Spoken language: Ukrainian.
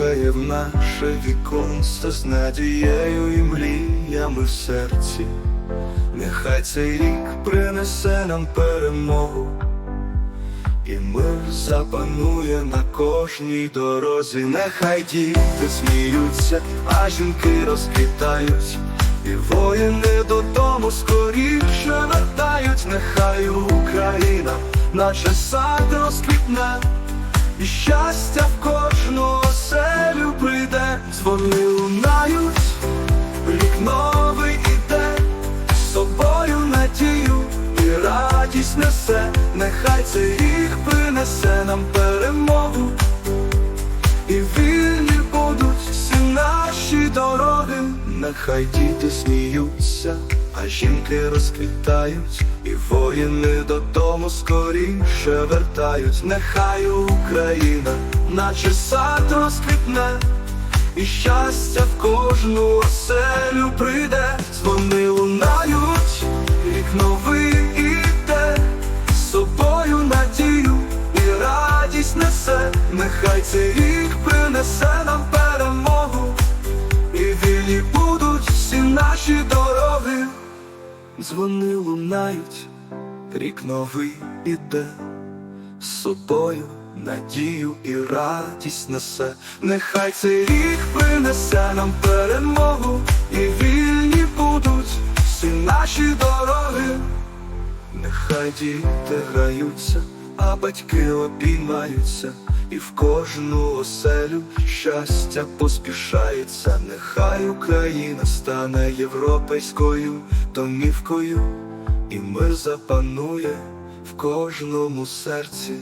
постукає в наше віконце з надією і мріями в серці. Нехай цей рік принесе нам перемогу, і мир запанує на кожній дорозі. Нехай діти сміються, а жінки розквітають, і воїни додому скоріше вертають, нехай Україна, наче сад розквітне, і щастя в кожну оселю дзвони лунають, рік новий іде, з собою надію і радість несе, нехай цей рік принесе нам перемогу, і вільні будуть всі наші дороги, нехай діти сміються, а жінки розквітають, і воїни додому скоріше вертають, нехай Україна, наче сад розквітне. І щастя в кожну оселю прийде, дзвони лунають, рік новий іде, з собою надію і радість несе, нехай цей рік принесе нам перемогу, і вільні будуть всі наші дороги, дзвони лунають, рік новий іде, з собою надію і радість несе, нехай цей рік принесе нам перемогу, і вільні будуть всі наші дороги, нехай діти граються, а батьки обіймаються, і в кожну оселю щастя поспішається, нехай Україна стане європейською домівкою, і мир запанує в кожному серці.